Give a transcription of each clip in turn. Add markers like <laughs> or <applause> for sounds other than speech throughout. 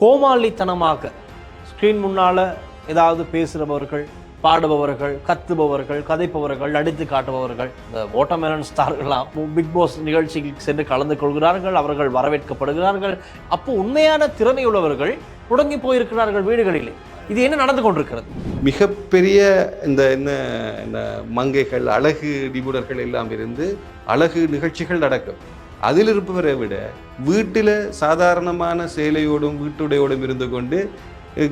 கோமாளித்தனமாக screen முன்னால் ஏதாவது பேசுகிறவர்கள் பாடுபவர்கள் கத்துபவர்கள் கதைப்பவர்கள் நடித்து காட்டுபவர்கள் இந்த ஓட்டமேலன் ஸ்டார்கள்லாம் பிக் பாஸ் நிகழ்ச்சிக்கு சென்று கலந்து கொள்கிறார்கள் அவர்கள் வரவேற்கப்படுகிறார்கள். அப்போ உண்மையான திறமை உள்ளவர்கள் முடங்கி போயிருக்கிறார்கள் வீடுகளிலே. இது என்ன நடந்து கொண்டிருக்கிறது? மிகப்பெரிய இந்த என்ன இந்த மங்கைகள் அழகு நிபுணர்கள் எல்லாம் இருந்து அழகு நிகழ்ச்சிகள் நடக்கும். அதில் இருப்பவரை விட வீட்டில் சாதாரணமான சேலையோடும் வீட்டுடையோடும் இருந்து கொண்டு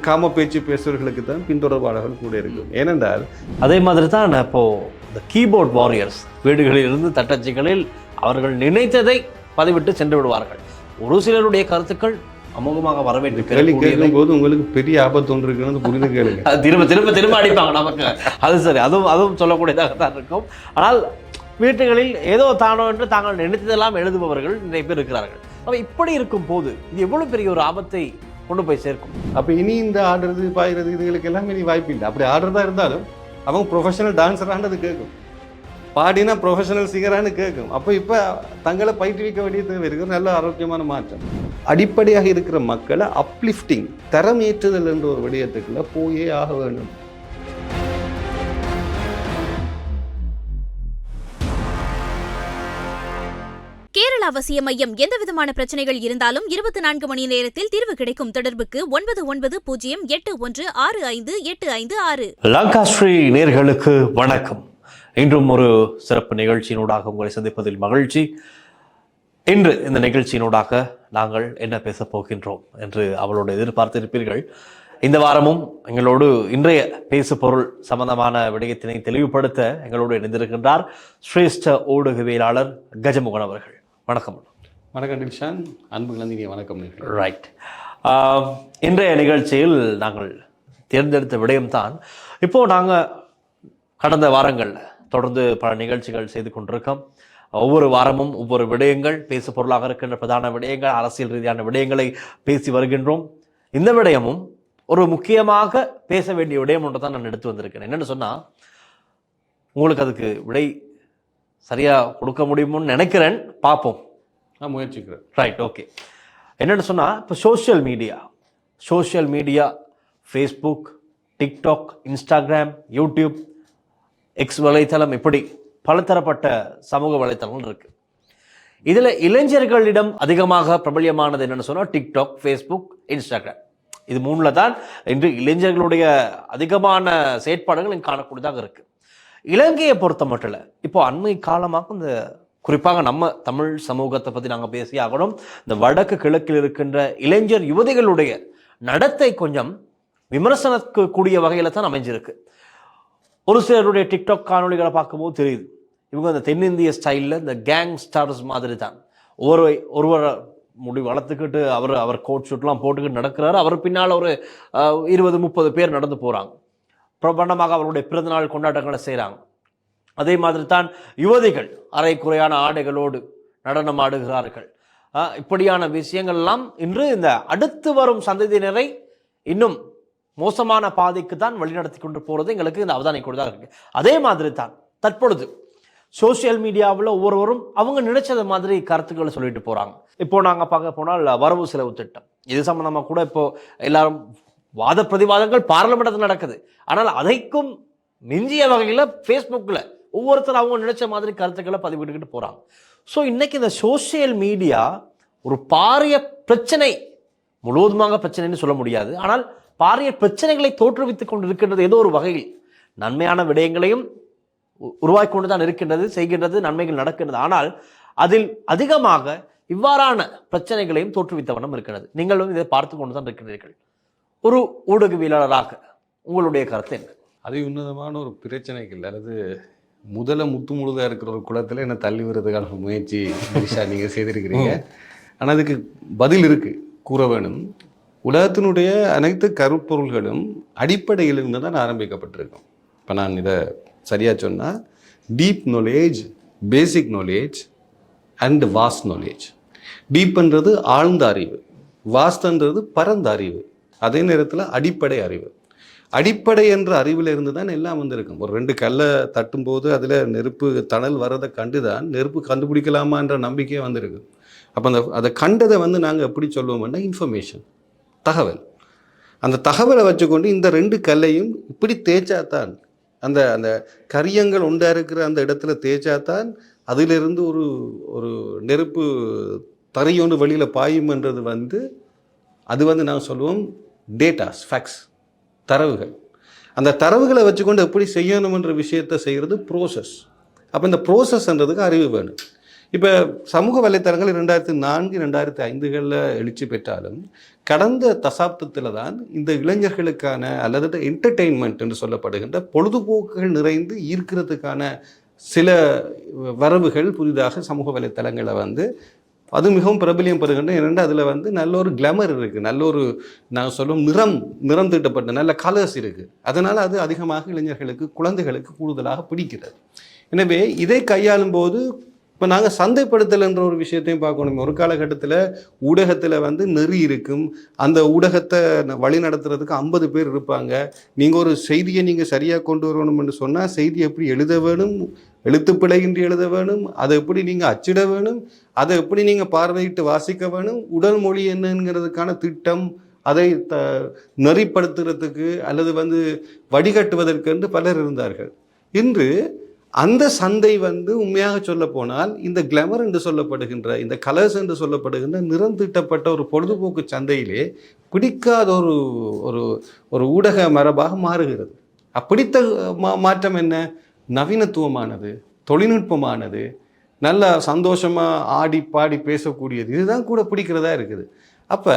காம பேச்சு பேசுபவர்களுக்கு தான் பின்தொடர்பாளர்கள் கூட இருக்கும். ஏனென்றால் அதே மாதிரி தான் இப்போ இந்த கீபோர்ட் வாரியர்ஸ் வீடுகளில் இருந்து தட்டச்சுகளில் அவர்கள் நினைத்ததை பதிவிட்டு சென்று விடுவார்கள். ஒரு சிலருடைய கருத்துக்கள் அமோகமாக வரவேற்று கேள்வி கேட்கும் போது உங்களுக்கு பெரிய ஆபத்து ஒன்று இருக்குன்னு புரிந்து கேளுங்க. <laughs> திரும்ப திரும்ப திரும்ப அடிப்பாங்க நமக்கு. அது சரி அதுவும் அதுவும் சொல்லக்கூடியதாக தான் இருக்கும். ஆனால் வீட்டுகளில் ஏதோ தானோ என்று தாங்கள் நினைத்ததெல்லாம் எழுதுபவர்கள் நிறைய பேர் இருக்கிறார்கள். அப்போ இப்படி இருக்கும் போது இது எவ்வளவு பெரிய ஒரு ஆபத்தை கொண்டு போய் சேர்க்கும்? அப்போ இனி இந்த ஆடுறது பாய்றது இதுகளுக்கு எல்லாம் இனி வாய்ப்பு இல்லை. அப்படி ஆடுறதா இருந்தாலும் அவங்க ப்ரொஃபஷனல் டான்ஸரானது கேட்கும். பாடினா ப்ரொஃபஷனல் சிங்கரானு கேட்கும். அப்போ இப்போ தங்களை பயிற்றுவிக்க வேண்டிய தேவை நல்ல ஆரோக்கியமான மாற்றம். அடிப்படையாக இருக்கிற மக்களை அப்லிஃப்டிங் தரமேற்றுதல் என்ற ஒரு விடயத்துக்குள்ள போயே ஆக வேண்டும். கேரள அவசிய மையம் எந்தவிதமான பிரச்சனைகள் இருந்தாலும் இருபத்தி நான்கு மணி நேரத்தில் தீர்வு கிடைக்கும் தொடர்புக்கு ஒன்பது ஒன்பது பூஜ்ஜியம் எட்டு ஒன்று ஆறு ஐந்து எட்டு ஐந்து ஆறு. லங்காஸ்ரீ நேர்களுக்கு வணக்கம். இன்றும் ஒரு சிறப்பு நிகழ்ச்சியினூடாக உங்களை சந்திப்பதில் மகிழ்ச்சி. இன்று இந்த நிகழ்ச்சியினூடாக நாங்கள் என்ன பேசப் போகின்றோம் என்று அவளோடு எதிர்பார்த்திருப்பீர்கள். இந்த வாரமும் எங்களோடு இன்றைய பேசு பொருள் சம்பந்தமான விடயத்தினை தெளிவுபடுத்த எங்களோடு இணைந்திருக்கின்றார் சிரேஷ்ட ஊடகவியலாளர் கஜமுகன் அவர்கள். வணக்கம். வணக்கம் டில்ஷான். அன்பு நந்தினி வணக்கம். ரைட் இன்றைய நிகழ்ச்சியில் நாங்கள் தேர்ந்தெடுத்த விடயம்தான். இப்போ நாங்கள் கடந்த வாரங்களில் தொடர்ந்து பல நிகழ்ச்சிகள் செய்து கொண்டிருக்கோம். ஒவ்வொரு வாரமும் ஒவ்வொரு விடயங்கள் பேசு பொருளாக இருக்கின்ற பிரதான விடயங்கள் அரசியல் ரீதியான விடயங்களை பேசி வருகின்றோம். இந்த விடயமும் ஒரு முக்கியமாக பேச வேண்டிய விடயம் ஒன்று தான் நான் எடுத்து வந்திருக்கேன் என்னென்னு சொன்னால் உங்களுக்கு அதுக்கு விடை சரியாக கொடுக்க முடியும்னு நினைக்கிறேன். பார்ப்போம். நான் முயற்சிக்கிறேன். ரைட் ஓகே என்னென்னு சொன்னால் இப்போ social media social media Facebook TikTok Instagram YouTube X வலைத்தளம் இப்படி பலதரப்பட்ட சமூக வலைத்தளங்கள் இருக்கு. இதில் இளைஞர்களிடம் அதிகமாக பிரபல்யமானது என்னென்னு சொன்னால் டிக்டாக் ஃபேஸ்புக் இன்ஸ்டாகிராம் இது மூணில் தான் இன்று இளைஞர்களுடைய அதிகமான செயற்பாடுகள் இங்கு காணக்கூடியதாக இருக்கு. இலங்கையை பொறுத்த மட்டும் இல்லை இப்போ அண்மை காலமாக இந்த குறிப்பாக நம்ம தமிழ் சமூகத்தை பற்றி நாங்கள் பேசி ஆகணும். இந்த வடக்கு கிழக்கில் இருக்கின்ற இளைஞர் யுவதிகளுடைய நடத்தை கொஞ்சம் விமர்சனக்கு கூடிய வகையில் தான் அமைஞ்சிருக்கு. ஒரு சிலருடைய டிக்டாக் காணொளிகளை பார்க்கும்போது தெரியுது. இவங்க அந்த தென்னிந்திய ஸ்டைலில் இந்த கேங் ஸ்டார்ஸ் மாதிரி தான். ஒவ்வொரு ஒருவரை முடி வளர்த்துக்கிட்டு அவர் அவர் கோட் ஷூட்லாம் போட்டுக்கிட்டு நடக்கிறாரு. அவர் பின்னால் ஒரு இருபது முப்பது பேர் நடந்து போகிறாங்க பிரபண்டமாக அவர்களுடைய பிறந்தநாள் கொண்டாட்டங்களை செய்கிறாங்க. அதே மாதிரி தான் யுவதிகள் அரைக்குறையான ஆடைகளோடு நடனம் ஆடுகிறார்கள். இப்படியான விஷயங்கள்லாம் இன்று இந்த அடுத்து வரும் சந்ததியினரை இன்னும் மோசமான பாதைக்கு தான் வழிநடத்தி கொண்டு போகிறது எங்களுக்கு இந்த அவதானிக்க கூடதாக இருக்கு. அதே மாதிரி தான் தற்பொழுது சோஷியல் மீடியாவில் ஒவ்வொருவரும் அவங்க நினைச்சத மாதிரி கருத்துக்களை சொல்லிட்டு போகிறாங்க இப்போ நாங்கள் பார்க்க போனால் வரவு செலவு திட்டம். இது சம்மந்தமாக கூட இப்போ எல்லாரும் வாத பிரதிவாதங்கள் பார்லமெண்டத்தில் நடக்குது. ஆனால் அதைக்கும் மிஞ்சிய வகையில் ஃபேஸ்புக்கில் ஒவ்வொருத்தர் அவங்க நினைச்ச மாதிரி கருத்துக்களை பதிவிட்டுக்கிட்டு போகிறாங்க ஸோ இன்னைக்கு இந்த சோஷியல் மீடியா ஒரு பாரிய பிரச்சனை. முழுவதுமாக பிரச்சனைன்னு சொல்ல முடியாது. ஆனால் பாரிய பிரச்சனைகளை தோற்றுவித்துக் கொண்டு இருக்கின்றது ஏதோ ஒரு வகையில். நன்மையான விடயங்களையும் உ- உருவாக்கி கொண்டு தான் இருக்கின்றது செய்கின்றது நன்மைகள் நடக்கின்றது. ஆனால் அதில் அதிகமாக இவ்வாறான பிரச்சனைகளையும் தோற்றுவித்த வண்ணம் இருக்கிறது. நீங்களும் இதை பார்த்து கொண்டு தான் இருக்கின்றீர்கள் ஒரு ஊடகவியலாளராக உங்களுடைய கருத்து என்ன? அது உன்னதமான ஒரு பிரச்சனைக்கு இல்லை. அல்லது முதல முத்து முழுதாக இருக்கிற ஒரு குளத்தில் என்ன தள்ளி விடுறதுக்கான முயற்சி திரிஷா நீங்கள் செய்திருக்கிறீங்க. ஆனால் அதுக்கு பதில் இருக்கு கூற வேணும். உலகத்தினுடைய அனைத்து கருப்பொருள்களும் அடிப்படையிலிருந்து தான் ஆரம்பிக்கப்பட்டிருக்கும். இப்போ நான் இதை சரியாக சொன்னால் deep knowledge basic knowledge and vast knowledge டீப்ன்றது ஆழ்ந்த அறிவு வாஸ்ட்ன்றது பரந்த அறிவு. அதே நேரத்தில் அடிப்படை அறிவு. அடிப்படை என்ற அறிவில் இருந்து தான் எல்லாம் வந்திருக்கும். ஒரு ரெண்டு கல்லை தட்டும்போது அதில் நெருப்பு தணல் வரதை கண்டு தான் நெருப்பு கண்டுபிடிக்கலாமான்ற நம்பிக்கையே வந்திருக்கு. அப்போ அந்த அதை கண்டதை வந்து நாங்கள் எப்படி சொல்லுவோம்னா இன்ஃபர்மேஷன் தகவல். அந்த தகவலை வச்சுக்கொண்டு இந்த ரெண்டு கல்லையும் இப்படி தேய்ச்சாத்தான் அந்த அந்த கரியங்கள் உண்டா இருக்கிற அந்த இடத்துல தேய்ச்சாத்தான் அதிலிருந்து ஒரு ஒரு நெருப்பு தரையொன்று வெளியில் பாயும்ன்றது வந்து அது வந்து நாங்கள் சொல்லுவோம் டேட்டாஸ் ஃபேக்ஸ் தரவுகள். அந்த தரவுகளை வச்சுக்கொண்டு எப்படி செய்யணுமென்ற விஷயத்தை செய்கிறது ப்ரோசஸ் அப்போ இந்த ப்ரோசஸ்ன்றதுக்கு அறிவு வேணும். இப்போ சமூக வலைத்தளங்கள் ரெண்டாயிரத்தி நான்கு ரெண்டாயிரத்தி ஐந்துகளில் எழுச்சி பெற்றாலும் கடந்த தசாப்தத்தில் தான் இந்த இளைஞர்களுக்கான அல்லது என்டர்டெயின்மெண்ட் என்று சொல்லப்படுகின்ற பொழுதுபோக்குகள் நிறைந்து ஈர்க்கிறதுக்கான சில வரவுகள் புதிதாக சமூக வலைத்தளங்களை வந்து அது மிகவும் பிரபலியம் பெறுகின்ற ஏனென்று அதில் வந்து நல்ல ஒரு கிளமர் இருக்குது நல்ல ஒரு நான் சொல்லும் நிறம் நிறம் தீட்டப்பட்ட நல்ல கலர்ஸ் இருக்குது அதனால் அது அதிகமாக இளைஞர்களுக்கு குழந்தைகளுக்கு கூடுதலாக பிடிக்கிறது. எனவே இதை கையாளும் போது இப்போ நாங்கள் சந்தைப்படுத்தல் என்ற ஒரு விஷயத்தையும் பார்க்கணும். ஒரு காலகட்டத்தில் ஊடகத்தில் வந்து நெறி இருக்கும். அந்த ஊடகத்தை ந- வழி நடத்துறதுக்கு ஐம்பது பேர் இருப்பாங்க. நீங்கள் ஒரு செய்தியை நீங்கள் சரியாக கொண்டு வரணும்னு சொன்னால் செய்தி எப்படி எழுத வேணும்? எழுத்துப்பிழையின்றி எழுத வேணும்? அதை எப்படி நீங்கள் அச்சிட வேணும்? அதை எப்படி நீங்கள் பார்வையிட்டு வாசிக்க வேணும்? உடல் மொழி என்னங்கிறதுக்கான திட்டம் அதை த நெறிப்படுத்துறதுக்கு அல்லது வந்து வடிகட்டுவதற்கென்று பலர் இருந்தார்கள். இன்று அந்த சந்தை வந்து உண்மையாக சொல்ல போனால் இந்த கிளமர் என்று சொல்லப்படுகின்ற இந்த கலர்ஸ் என்று சொல்லப்படுகின்ற நிறந்திட்டப்பட்ட ஒரு பொழுதுபோக்கு சந்தையிலே பிடிக்காத ஒரு ஒரு ஒரு ஊடக மரபாக மாறுகிறது. அப்படித்த மா மாற்றம் என்ன? நவீனத்துவமானது தொழில்நுட்பமானது நல்ல சந்தோஷமாக ஆடி பாடி பேசக்கூடியது இதுதான் கூட பிடிக்கிறதா இருக்குது. அப்போ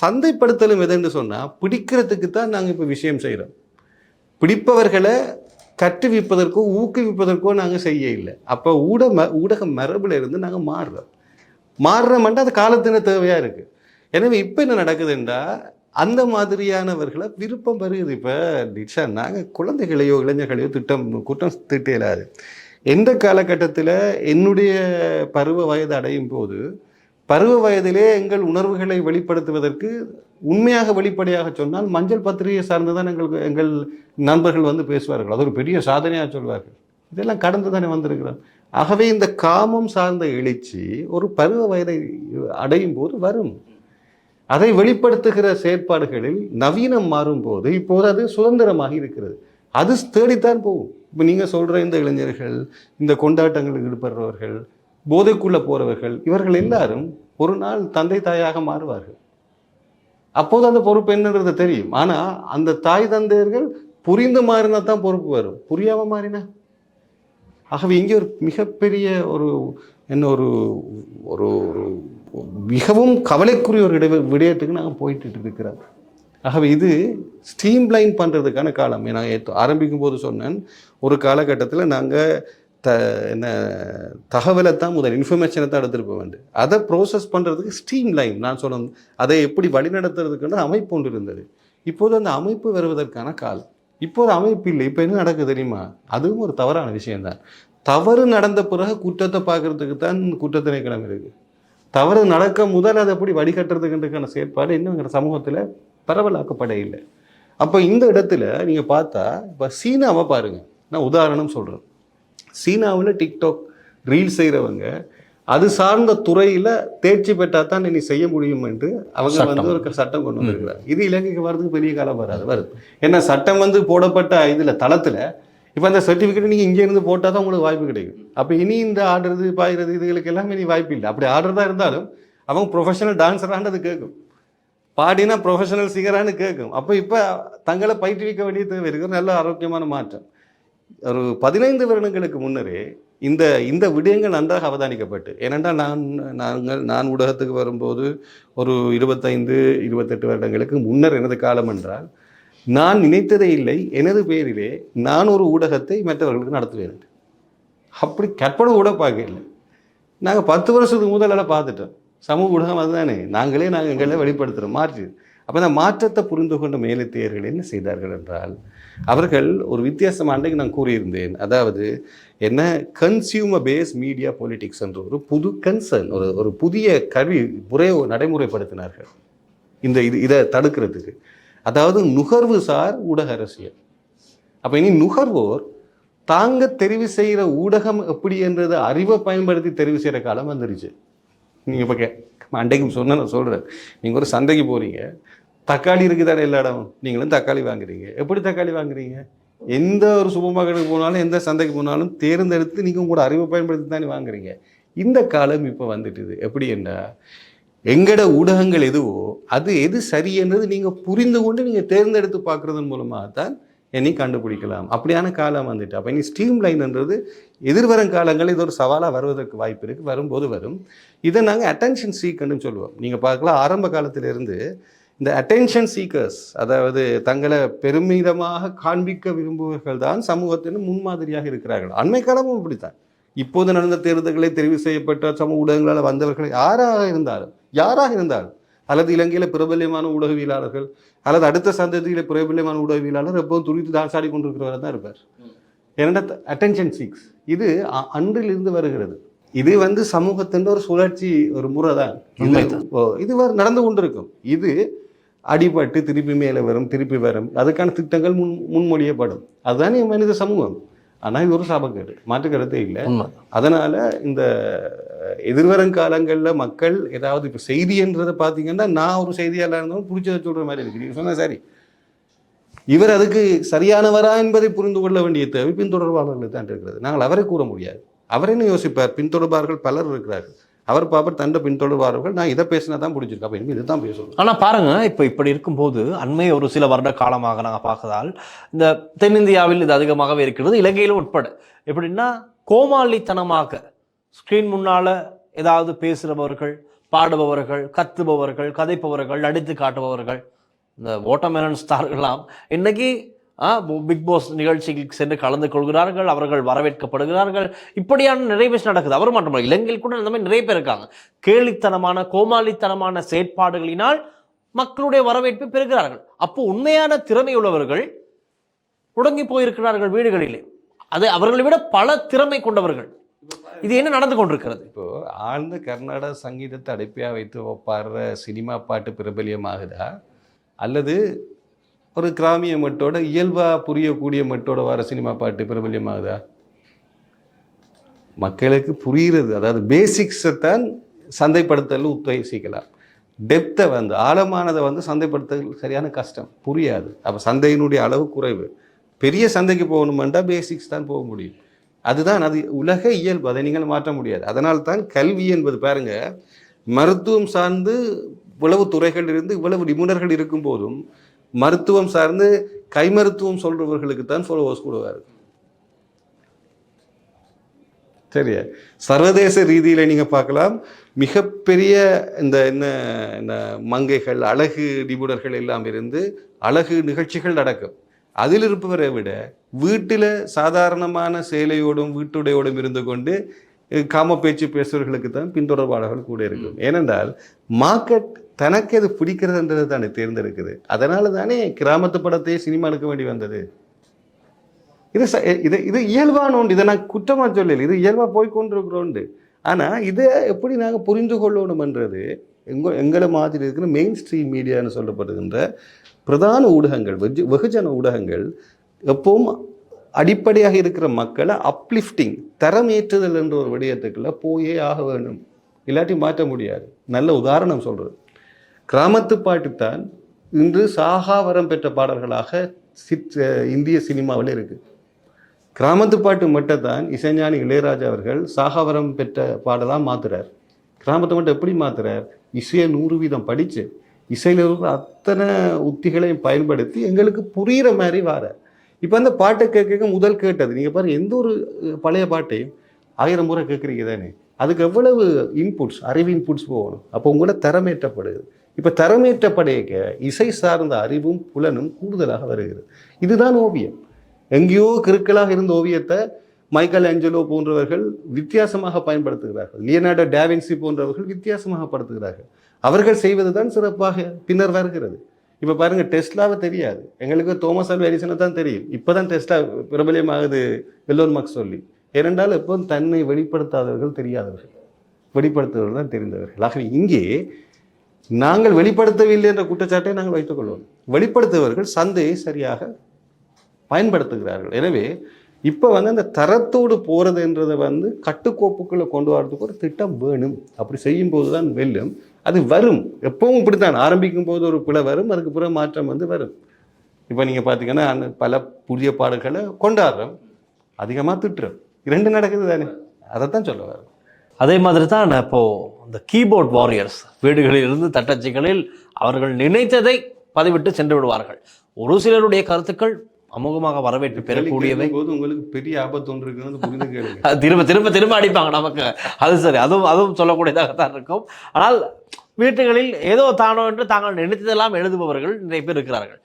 சந்தைப்படுத்தலும் எதுன்னு சொன்னால் பிடிக்கிறதுக்கு தான் நாங்கள் இப்போ விஷயம் செய்கிறோம் பிடிப்பவர்களை கற்றுவிப்பதற்கோ ஊக்குவிப்பதற்கோ நாங்கள் செய்ய இல்லை. அப்போ ஊடக ஊடக மரபில் இருந்து நாங்கள் மாறுறோம். மாறுறோம்ன்ட்டு அது காலத்தின தேவையாக இருக்குது எனவே இப்போ என்ன நடக்குதுன்றா அந்த மாதிரியானவர்களை விருப்பம் வருகிறது இப்போ டிஷா நாங்கள் குழந்தைகளையோ இளைஞர்களையோ திட்டம் குற்றம் திட்ட இயலாது. எந்த காலகட்டத்தில் என்னுடைய பருவ வயது அடையும் போது பருவ வயதிலே எங்கள் உணர்வுகளை வெளிப்படுத்துவதற்கு உண்மையாக வெளிப்படையாக சொன்னால் மஞ்சள் பத்திரிகை சார்ந்து தான் எங்கள் எங்கள் நண்பர்கள் வந்து பேசுவார்கள். அது ஒரு பெரிய சாதனையாக சொல்வார்கள். இதெல்லாம் கடந்து தானே வந்திருக்கிறோம் ஆகவே இந்த காமம் சார்ந்த எழுச்சி ஒரு பருவ வயதை அடையும் போது வரும். அதை வெளிப்படுத்துகிற செயற்பாடுகளில் நவீனம் மாறும்போது இப்போது அது சுதந்திரமாக இருக்கிறது. அது தேடித்தான் போகும். இப்போ நீங்கள் சொல்கிற இந்த இளைஞர்கள் இந்த கொண்டாட்டங்களில் ஈடுபடுறவர்கள் போதைக்குள்ளே போகிறவர்கள் இவர்கள் எல்லாரும் ஒரு நாள் தந்தை தாயாக மாறுவார்கள். அப்போது அந்த பொறுப்பு என்னன்றது தெரியும். ஆனால் அந்த தாய் தந்தையர்கள் புரிந்து மாறினா தான் பொறுப்பு வரும். புரியாமல் மாறினா? ஆகவே இங்கே ஒரு மிகப்பெரிய ஒரு என்ன ஒரு ஒரு ஒரு மிகவும் கவலைக்குரிய ஒரு இட விடயத்துக்கு நாங்கள் போயிட்டு இருக்கிறோம். ஆகவே இது ஸ்ட்ரீம் லைன் பண்ணுறதுக்கான காலம் நான் ஆரம்பிக்கும் போது சொன்னேன் ஒரு காலகட்டத்தில் நாங்கள் த என்ன தகவலை தான் முதல் இன்ஃபர்மேஷனை தான் எடுத்துகிட்டு போக வேண்டும் அதை ப்ரோசஸ் பண்ணுறதுக்கு ஸ்ட்ரீம் லைன் நான் சொன்னேன் அதை எப்படி வழிநடத்துறதுக்குன்னு அமைப்பு ஒன்று இருந்தது. இப்போது அந்த அமைப்பு வருவதற்கான காலம் இப்போது அமைப்பு இல்லை. இப்போ என்ன நடக்குது தெரியுமா? அதுவும் ஒரு தவறான விஷயம்தான். தவறு நடந்த பிறகு குற்றத்தை பார்க்கறதுக்கு தான் குற்றத்தினை கிழமை இருக்குது தவறு நடக்க முதல் அதை எப்படி வடிகட்டுறதுக்குன்றதுக்கான செயற்பாடு இன்னும் சமூகத்தில் பரவலாக்கப்பட இல்லை. அப்போ இந்த இடத்துல நீங்கள் பார்த்தா இப்போ சீனாவை பாருங்கள் நான் உதாரணம் சொல்கிறேன் சீனாவில் டிக்டாக் ரீல் செய்கிறவங்க அது சார்ந்த துறையில் தேர்ச்சி பெற்றால் தான் இனி செய்ய முடியும் என்று அவங்க வந்து ஒரு சட்டம் கொண்டு வந்திருக்கிறாங்க இது இலங்கைக்கு வர்றதுக்கு பெரிய காலம் வராது வருது ஏன்னா சட்டம் வந்து போடப்பட்ட இதில் தளத்தில் இப்போ அந்த சர்டிஃபிகேட் நீங்கள் இங்கேருந்து போட்டால் தான் உங்களுக்கு வாய்ப்பு கிடைக்கும். அப்போ இனி இந்த ஆடுறது பாய்றது இதுகளுக்கு எல்லாமே இனி வாய்ப்பு இல்லை. அப்படி ஆடுறதா இருந்தாலும் அவங்க ப்ரொஃபஷனல் டான்ஸரான்றது கேட்கும் பாடினா ப்ரொஃபஷனல் சிங்கரான்னு கேட்கும் அப்போ இப்போ தங்களை பயிற்றுவிக்க வேண்டிய தேவை இருக்கிற நல்ல ஆரோக்கியமான மாற்றம். ஒரு பதினைந்து வருடங்களுக்கு முன்னரே இந்த இந்த விடயங்கள் நன்றாக அவதானிக்கப்பட்டு ஏனென்றால் நான் நாங்கள் நான் ஊடகத்துக்கு வரும்போது ஒரு இருபத்தைந்து இருபத்தெட்டு வருடங்களுக்கு முன்னர் எனது காலம் என்றால் நான் நினைத்ததே இல்லை எனது பேரிலே நான் ஒரு ஊடகத்தை மற்றவர்களுக்கு நடத்துவேன். அப்படி கற்பனை கூட பார்க்க இல்லை நாங்கள் பத்து வருஷத்துக்கு முதல்ல பார்த்துட்டோம். சமூக ஊடகம் அதுதானே. நாங்களே நாங்கள் எங்களை வெளிப்படுத்துகிறோம் மாற்று. அப்போ அந்த மாற்றத்தை புரிந்து கொண்ட மேலத்தியர்கள் என்ன செய்தார்கள் என்றால் அவர்கள் ஒரு வித்தியாசமான அன்றைக்கு நான் கூறியிருந்தேன். அதாவது என்ன? கன்சியூமர் பேஸ் மீடியா பொலிட்டிக்ஸ் என்ற ஒரு புது கன்சர்ன் ஒரு ஒரு புதிய கல்வி முறையை நடைமுறைப்படுத்தினார்கள். இந்த இது இதை தடுக்கிறதுக்கு. அதாவது நுகர்வு சார் ஊடக அரசியல். அப்போ இனி நுகர்வோர் தாங்க தெரிவு செய்கிற ஊடகம் எப்படி என்றதை அறிவை பயன்படுத்தி தெரிவு செய்கிற காலம் வந்துருச்சு. நீங்கள் இப்போ கே அண்டைக்கும் சொன்ன நான் சொல்கிறேன் நீங்கள் ஒரு சந்தைக்கு போகிறீங்க தக்காளி இருக்குதானே எல்லா இடமும்? நீங்களும் தக்காளி வாங்குறீங்க. எப்படி தக்காளி வாங்குறீங்க? எந்த ஒரு சூப்பர் மார்க்கெட்டுக்கு போனாலும் எந்த சந்தைக்கு போனாலும் தேர்ந்தெடுத்து நீங்கள் உங்களோட அறிவை பயன்படுத்தி தானே வாங்குறீங்க. இந்த காலம் இப்போ வந்துட்டுது. எப்படி என்ன எங்கட ஊடகங்கள் எதுவோ அது எது சரின்றது நீங்கள் புரிந்து கொண்டு நீங்கள் தேர்ந்தெடுத்து பார்க்குறதன் மூலமாக தான் இனி கண்டுபிடிக்கலாம். அப்படியான காலம் வந்துட்டு. அப்போ இனி ஸ்ட்ரீம் லைன்ன்றது எதிர்வரும் காலங்களில் இது ஒரு சவாலாக வருவதற்கு வாய்ப்பு இருக்குது வரும்போது வரும். இதை நாங்கள் அட்டென்ஷன் சீக்கன்னு சொல்லுவோம். நீங்கள் பார்க்கலாம் ஆரம்ப காலத்திலிருந்து இந்த அட்டென்ஷன் சீக்கர்ஸ் அதாவது தங்களை பெருமிதமாக காண்பிக்க விரும்புவர்கள் தான் சமூகத்தின் முன்மாதிரியாக இருக்கிறார்கள். அண்மை காலமும் இப்படித்தான். இப்போது நடந்த தேர்தல்களை தெரிவு செய்யப்பட்ட சமூக ஊடகங்களால் வந்தவர்கள் யாராக இருந்தாலும் யாராக இருந்தாலும் அல்லது இலங்கையில் பிரபல்யமான ஊடகவியலாளர்கள் அல்லது அடுத்த சந்ததியில் பிரபல்யமான ஊடகவியலாளர் எப்போதும் துடித்து தாசாடி கொண்டிருக்கிறவர் தான் இருப்பார். ஏன்னா அட்டென்ஷன் சீக்ஸ் இது அன்றிலிருந்து வருகிறது. இது வந்து சமூகத்தின் ஒரு சுழற்சி ஒரு முறை தான். இது நடந்து கொண்டிருக்கும். இது அடிபட்டு திருப்பி மேலே வரும் திருப்பி வரும். அதுக்கான திட்டங்கள் முன் முன்மொழியப்படும். அதுதான் மனித சமூகம். ஆனால் இது ஒரு சாபக்கேடு. மாற்று கருத்தே இல்லை அதனால இந்த எதிர்வரும் காலங்களில் மக்கள் ஏதாவது இப்போ செய்தின்றதை பார்த்தீங்கன்னா நான் ஒரு செய்தியாளர் இருந்தாலும் பிடிச்சதை சொல்கிற மாதிரி இருக்கு. நீங்கள் சொன்னால் சரி. இவர் அதுக்கு சரியானவரா என்பதை புரிந்து கொள்ள வேண்டிய தேவை பின்தொடர்பாளர்கள் தான் இருக்கிறது. நாங்கள் அவரை கூற முடியாது. அவரேன்னு யோசிப்பார்? பின்தொடர்பாளர்கள் பலர் இருக்கிறார்கள். அவர் பாப்பர் தண்டை பின்தொடர்பார்கள் நான் இதை பேசினா தான் பிடிச்சிருக்கு அப்போ இனிமேல் இதுதான் பேசணும் ஆனால் பாருங்க இப்போ இப்படி இருக்கும்போது அண்மை ஒரு சில வருட காலமாக நாங்கள் பார்க்கதால் இந்த தென்னிந்தியாவில் இது அதிகமாகவே இருக்கிறது. இலங்கையிலும் உட்பட. எப்படின்னா கோமாளித்தனமாக ஸ்க்ரீன் முன்னால் ஏதாவது பேசுகிறவர்கள் பாடுபவர்கள் கத்துபவர்கள் கதைப்பவர்கள் அடித்து காட்டுபவர்கள் இந்த ஓட்டமேலன் ஸ்டார்கள்லாம் இன்றைக்கி பிக் பாஸ் நிகழ்ச்சிக்கு சென்று கலந்து கொள்கிறார்கள் அவர்கள் வரவேற்கப்படுகிறார்கள். இப்படியான நிறைய விஷயம் நடக்குது. அவர் மட்டுமல்ல இலங்கையில் கூட இந்த மாதிரி நிறைய பேர் இருக்காங்க. கேலித்தனமான கோமாளித்தனமான செயற்பாடுகளினால் மக்களுடைய வரவேற்பை பெறுகிறார்கள். அப்போ உண்மையான திறமை உள்ளவர்கள் முடங்கி போயிருக்கிறார்கள் வீடுகளிலே. அது அவர்களை விட பல திறமை கொண்டவர்கள். இது என்ன நடந்து கொண்டிருக்கிறது? இப்போ ஆழ்ந்த கர்நாடக சங்கீதத்தை அடைப்பியாக வைத்து பாடுற சினிமா பாட்டு பிரபலியமாகுதா? அல்லது ஒரு கிராமிய மட்டோட இயல்பாக புரியக்கூடிய மட்டோட வர சினிமா பாட்டு பிரபலியமாகுதா? மக்களுக்கு புரிகிறது. அதாவது பேசிக்ஸை தான் சந்தைப்படுத்தல் உத்தேசிக்கலாம். டெப்த்தை வந்து ஆழமானதை வந்து சந்தைப்படுத்தல் சரியான கஷ்டம். புரியாது. அப்போ சந்தையினுடைய அளவு குறைவு. பெரிய சந்தைக்கு போகணுமெண்டா பேசிக்ஸ் தான் போக முடியும். அதுதான் அது உலக இயல்பு அதை நீங்கள் மாற்ற முடியாது. அதனால் தான் கல்வி என்பது பாருங்க மருத்துவம் சார்ந்து இவ்வளவு துறைகள் இருந்து இவ்வளவு நிபுணர்கள் இருக்கும் போதும் மருத்துவம் சார்ந்து கை மருத்துவம் சொல்றவர்களுக்கு தான் ஃபாலோவர்ஸ் கூடுவார் சரியா? சர்வதேச ரீதியில் நீங்கள் பார்க்கலாம் மிகப்பெரிய இந்த என்ன இந்த மங்கைகள் அழகு நிபுணர்கள் எல்லாம் இருந்து அழகு நிகழ்ச்சிகள் நடக்கும். அதில் இருப்பவரை விட வீட்டில் சாதாரணமான சேலையோடும் வீட்டுடையோடும் இருந்து கொண்டு காம பேச்சு பேசுபவர்களுக்கு தான் பின்தொடர்பாளர்கள் கூட இருக்கும். ஏனென்றால் மார்க்கெட் தனக்கு எது பிடிக்கிறதுன்றது தானே தேர்ந்தெடுக்குது. அதனால தானே கிராமத்து படத்தையே சினிமா எடுக்க வேண்டி வந்தது. இது இது இது இயல்பான ஒன்று. இதை நான் குற்றமா சொல்லல. இது இயல்பா போய் கொண்டிருக்கிறோண்டு. ஆனா இதை எப்படி நாங்க புரிந்து கொள்ளணும்ன்றது எங்க எங்களை மாதிரி இருக்கிற மெயின் ஸ்ட்ரீம் மீடியான்னு சொல்லப்படுகின்ற பிரதான ஊடகங்கள் வெஜ் வெகுஜன ஊடகங்கள் எப்பவும் அடிப்படையாக இருக்கிற மக்களை அப்லிஃப்டிங் தரமேற்றுதல் என்ற ஒரு விடயத்துக்குள்ள போயே ஆக வேண்டும். இல்லாட்டி மாற்ற முடியாது. நல்ல உதாரணம் சொல்கிறது கிராமத்து பாட்டுத்தான் இன்று சாகாவரம் பெற்ற பாடல்களாக சித் இந்திய சினிமாவில் இருக்குது கிராமத்து பாட்டு மட்டும் தான் இசைஞானி இளையராஜா அவர்கள் சாகாவரம் பெற்ற பாடலாக மாத்துறார். கிராமத்தை மட்டும் எப்படி மாத்துறார்? இசையை நூறு வீதம் படித்து இசையில் இருக்கிற அத்தனை உத்திகளையும் பயன்படுத்தி எங்களுக்கு புரிகிற மாதிரி வார. இப்போ அந்த பாட்டை கேட்க முதல் கேட்டது நீங்கள் பாருங்கள் எந்த ஒரு பழைய பாட்டையும் ஆயிரம் முறை கேட்குறீங்க தானே? அதுக்கு எவ்வளவு இன்புட்ஸ் அறிவு இன்புட்ஸ் போகணும். அப்போ உங்களோட தரமேற்றப்படுது இப்போ தரமேற்றப்படையக்க இசை சார்ந்த அறிவும் புலனும் கூடுதலாக வருகிறது. இதுதான் ஓவியம். எங்கேயோ கிறுக்கலாக இருந்த ஓவியத்தை மைக்கேல் ஆஞ்சலோ போன்றவர்கள் வித்தியாசமாக பயன்படுத்துகிறார்கள். லியனார்டோ டேவின்சி போன்றவர்கள் வித்தியாசமாக படுத்துகிறார்கள். அவர்கள் செய்வது தான் சிறப்பாக பின்னர் வருகிறது. இப்போ பாருங்கள் டெஸ்லாவை தெரியாது. எங்களுக்கு தோமஸ் அல்வா எடிசனை தான் தெரியும். இப்போ தான் டெஸ்லா பிரபலியமாகுது எல்லோன் மார்க்ஸ் சொல்லி. ஏனென்றால் எப்போ தன்னை வெளிப்படுத்தாதவர்கள் தெரியாதவர்கள். வெளிப்படுத்துவர்கள் தான் தெரிந்தவர்கள். ஆகவே இங்கே நாங்கள் வெளிப்படுத்தவில்லை என்ற குற்றச்சாட்டை நாங்கள் வைத்துக்கொள்வோம் வெளிப்படுத்துபவர்கள் சந்தையை சரியாக பயன்படுத்துகிறார்கள். எனவே இப்போ வந்து அந்த தரத்தோடு போகிறதுன்றதை வந்து கட்டுக்கோப்புக்குள்ளே கொண்டு வரதுக்கு ஒரு திட்டம் வேணும். அப்படி செய்யும்போது தான் வெல்லும். அது வரும். எப்பவும் இப்படித்தான். ஆரம்பிக்கும் போது ஒரு பிழை வரும். அதுக்கு பிறகு மாற்றம் வந்து வரும். இப்போ நீங்கள் பார்த்தீங்கன்னா அந்த பல புதிய பாடல்களை கொண்டாடுறோம். அதிகமாக திட்டுறோம். இரண்டு நடக்குது தானே? அதைத்தான் சொல்ல வரும் அதே மாதிரி தான் இப்போது இந்த கீபோர்ட் வாரியர்ஸ் வீடுகளில் இருந்து தட்டச்சுகளில் அவர்கள் நினைத்ததை பதிவிட்டு சென்று விடுவார்கள். ஒரு சிலருடைய கருத்துக்கள் அமோகமாக வரவேற்பு பெறக்கூடியவை. போது உங்களுக்கு பெரிய ஆபத்து ஒன்று இருக்குன்னு புரிந்து கேளுங்க. <laughs> திரும்ப திரும்ப திரும்ப அடிப்பாங்க நமக்கு. அது சரி. அதுவும் அதுவும் சொல்லக்கூடியதாகத்தான் இருக்கும். ஆனால் வீட்டுகளில் ஏதோ தானோ என்று தாங்கள் நினைத்ததெல்லாம் எழுதுபவர்கள் நிறைய பேர் இருக்கிறார்கள்.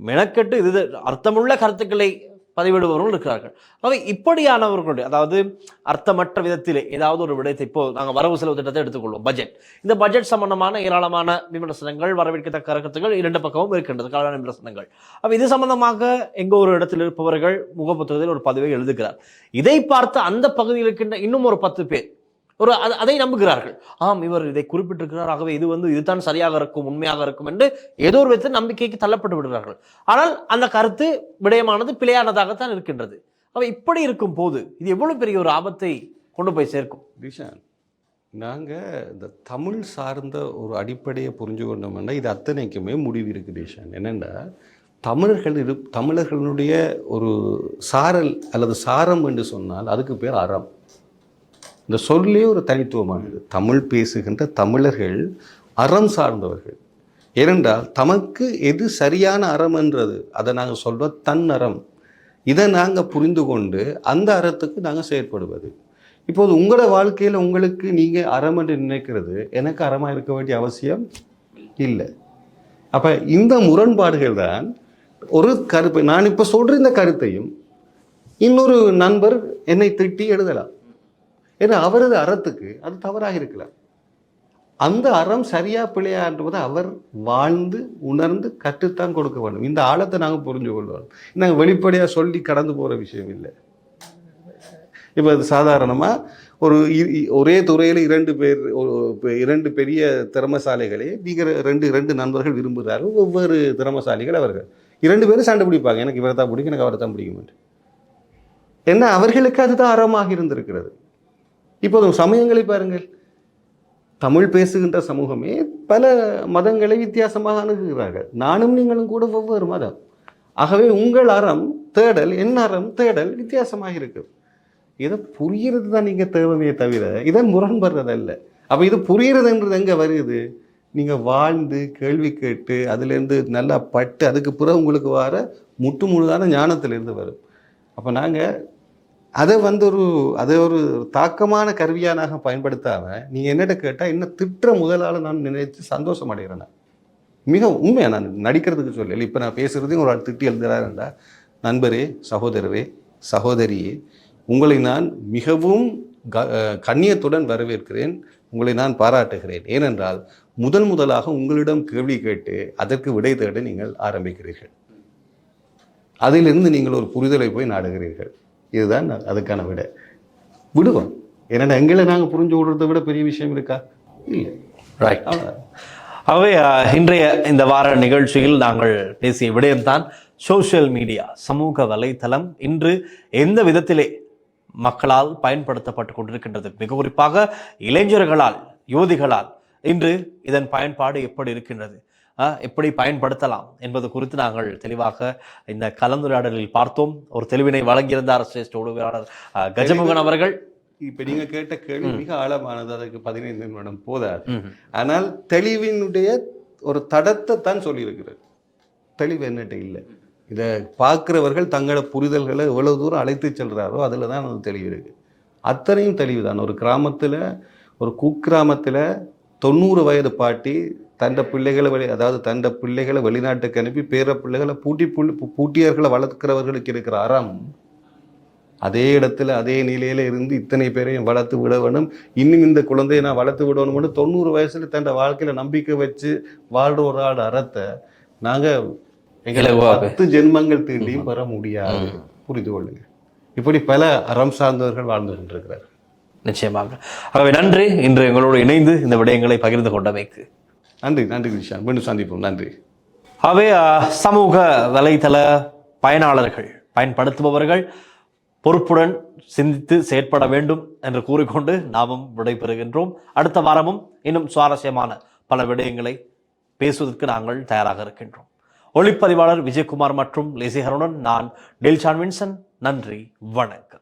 மெனக்கெட்டு இது அர்த்தமுள்ள கருத்துக்களை பதிவிடுபவர்கள் இருக்கிறார்கள். அவை இப்படியானவர்களுடைய அதாவது அர்த்தமற்ற விதத்திலே ஏதாவது ஒரு விடயத்தை இப்போ நாங்கள் வரவு செலவு திட்டத்தை எடுத்துக்கொள்வோம். பட்ஜெட் இந்த பட்ஜெட் சம்பந்தமான ஏராளமான விமர்சனங்கள் வரவேற்கத்தக்க கருத்துக்கள் இரண்டு பக்கமும் இருக்கின்றது. கலவான விமர்சனங்கள். அப்போ இது சம்பந்தமாக எங்கோ ஒரு இடத்தில் இருப்பவர்கள் முகப்புத்தகத்தில் ஒரு பதிவை எழுதுகிறார். இதை பார்த்து அந்த பகுதியில் இருக்கின்ற இன்னும் ஒரு பத்து பேர் ஒரு அது- அதை நம்புகிறார்கள். ஆம் இவர் இதை குறிப்பிட்டிருக்கிறார். ஆகவே இது வந்து இதுதான் சரியாக இருக்கும் உண்மையாக இருக்கும் என்று ஏதோ ஒரு விதத்தில் நம்பிக்கைக்கு தள்ளப்பட்டு விடுகிறார்கள். ஆனால் அந்த கருத்து விடயமானது பிழையானதாகத்தான் இருக்கின்றது. அவை இப்படி இருக்கும் போது இது எவ்வளவு பெரிய ஒரு ஆபத்தை கொண்டு போய் சேர்க்கும்? விஷான் நாங்கள் இந்த தமிழ் சார்ந்த ஒரு அடிப்படையை புரிஞ்சு கொண்டோம்னா இது அத்தனைக்குமே முடிவு இருக்குது டிஷான் என்னென்னா தமிழர்கள் இரு தமிழர்களுடைய ஒரு சாரல் அல்லது சாரம் என்று சொன்னால் அதுக்கு பேர் அறம். இந்த சொல்லே ஒரு தனித்துவமானது. தமிழ் பேசுகின்ற தமிழர்கள் அறம் சார்ந்தவர்கள். ஏனென்றால் தமக்கு எது சரியான அறம் என்றது அதை நாங்கள் சொல்வது தன் அறம். இதை நாங்கள் புரிந்து கொண்டு அந்த அறத்துக்கு நாங்கள் செயற்படுவது. இப்போது உங்களோட வாழ்க்கையில் உங்களுக்கு நீங்கள் அறம் என்று நினைக்கிறது எனக்கு அறமாக இருக்க வேண்டிய அவசியம் இல்லை. அப்போ இந்த முரண்பாடுகள் தான் ஒரு கருப்பு நான் இப்போ சொல்கிற இந்த கருத்தையும் இன்னொரு நண்பர் என்னை திட்டி எழுதலாம். ஏன்னா அவரது அறத்துக்கு அது தவறாக இருக்கலாம். அந்த அறம் சரியா பிழையான்றதை அவர் வாழ்ந்து உணர்ந்து கற்றுத்தான் கொடுக்க வேண்டும். இந்த ஆழத்தை நாங்கள் புரிஞ்சு கொள்வோம். நாங்கள் வெளிப்படையாக சொல்லி கடந்து போகிற விஷயம் இல்லை. இப்போ அது சாதாரணமாக ஒரு இ- இ- ஒரே துறையில் இரண்டு பேர் இரண்டு பெரிய திறமசாலைகளே நீங்கள் ரெண்டு ரெண்டு நண்பர்கள் விரும்புகிறார்கள். ஒவ்வொரு திறமசாலிகள் அவர்கள். இரண்டு பேரும் சண்டை பிடிப்பாங்க. எனக்கு இவரை தான் பிடிக்கும் எனக்கு அவரை தான் பிடிக்கும் என்று ஏன்னா அவர்களுக்கு அதுதான் அறமாக இருந்திருக்கிறது. இப்போது சமயங்களை பாருங்கள். தமிழ் பேசுகின்ற சமூகமே பல மதங்களை வித்தியாசமாக அணுகுகிறார்கள். நானும் நீங்களும் கூட ஒவ்வொரு மதம். ஆகவே உங்கள் அறம் தேடல் என் அறம் தேடல் வித்தியாசமாக இருக்குது. இதை புரிகிறது தான் நீங்கள் தேவையே தவிர இதை முரண்படுறதல்ல. அப்போ இது புரிகிறதுன்றது எங்கே வருது? நீங்கள் வாழ்ந்து கேள்வி கேட்டு அதுலேருந்து நல்லா பட்டு அதுக்கு பிறகு உங்களுக்கு வர முட்டு முழுதான ஞானத்திலேருந்து வரும். அப்போ நாங்கள் அதை வந்து ஒரு அதை ஒரு தாக்கமான கருவியானாக பயன்படுத்தாம நீங்கள் என்னட்ட கேட்டால் என்ன திட்டுற முதலால் நான் நினைத்து சந்தோஷம் அடைகிறேன் நான். மிக உண்மையாக நான் நடிக்கிறதுக்கு சொல்லல. இப்போ நான் பேசுகிறதையும் ஒரு ஆள் திட்டி எழுதுகிறாருண்டா நண்பரே சகோதரரே சகோதரியே உங்களை நான் மிகவும் க- கண்ணியத்துடன் வரவேற்கிறேன். உங்களை நான் பாராட்டுகிறேன். ஏனென்றால் முதல் முதலாக உங்களிடம் கேள்வி கேட்டு அதற்கு விடை தேட நீங்கள் ஆரம்பிக்கிறீர்கள். அதிலிருந்து நீங்கள் ஒரு புரிதலை போய் நாடுகிறீர்கள். இதுதான் அதுக்கான விடை. விடுவோம். ஏன்னா எங்களை நாங்கள் புரிஞ்சு விடுறதை விட பெரிய விஷயம் இருக்கா? இல்லை. ரைட். ஆகவே இன்றைய இந்த வார நிகழ்ச்சியில் நாங்கள் பேசிய விடயம்தான் சோஷியல் மீடியா சமூக வலைத்தளம் இன்று எந்த விதத்திலே மக்களால் பயன்படுத்தப்பட்டு கொண்டிருக்கின்றது? மிக குறிப்பாக இளைஞர்களால் யுவதிகளால் இன்று இதன் பயன்பாடு எப்படி இருக்கின்றது? எப்படி பயன்படுத்தலாம் என்பது குறித்து நாங்கள் தெளிவாக இந்த கலந்துரையாடலில் பார்த்தோம். ஒரு தெளிவினை வழங்கியிருந்தார் சிரேஷ்ட அஹ், கஜமுகன் அவர்கள். இப்ப நீங்க கேட்ட கேள்வி மிக ஆழமானது. அதற்கு பதினைந்து நிமிடம் போதாது. ஆனால் தெளிவினுடைய ஒரு தடத்தை தான் சொல்லியிருக்கிறது தெளிவு என்னட்ட இல்லை. இதை பார்க்கிறவர்கள் தங்களோட புரிதல்களை எவ்வளவு தூரம் அழைத்து செல்றாரோ அதில் தான் அது தெளிவு இருக்கு. அத்தனையும் தெளிவு தான் ஒரு கிராமத்தில் ஒரு குக்கிராமத்தில் தொண்ணூறு வயது பாட்டி தண்ட பிள்ளைகளை வெளி அதாவது தண்ட பிள்ளைகளை வெளிநாட்டுக்கு அனுப்பி பேர பிள்ளைகளை பூட்டி புள்ளி பூட்டியர்களை வளர்க்கிறவர்களுக்கு இருக்கிற அறம் அதே இடத்துல அதே நிலையில இருந்து இத்தனை பேரையும் வளர்த்து விட வேணும். இன்னும் இந்த குழந்தையை நான் வளர்த்து விடணும்னு தொண்ணூறு வயசுல தன் வாழ்க்கையில நம்பிக்கை வச்சு வாழ்ற ஒரு ஆள் அறத்தை நாங்க எங்களை. பத்து ஜென்மங்கள் தீண்டியும் பெற முடியாது. புரிந்து கொள்ளுங்க இப்படி பல அறம் சார்ந்தவர்கள் வாழ்ந்து கொண்டிருக்கிறார் நிச்சயமாக. ஆகவே நன்றி. இன்று எங்களோடு இணைந்து இந்த விடயங்களை பகிர்ந்து கொண்டமைக்கு. நன்றி நன்றி விஷான் மீண்டும் சந்திப்போம். நன்றி. அவை சமூக வலைத்தள பயனாளர்கள் பயன்படுத்துபவர்கள் பொறுப்புடன் சிந்தித்து செயற்பட வேண்டும் என்று கூறிக்கொண்டு நாமும் விடைபெறுகின்றோம். அடுத்த வாரமும் இன்னும் சுவாரஸ்யமான பல விடயங்களை பேசுவதற்கு நாங்கள் தயாராக இருக்கின்றோம். ஒளிப்பதிவாளர் விஜயகுமார் மற்றும் லேசிஹருடன் நான் டெல்சான் வின்சன். நன்றி வணக்கம்.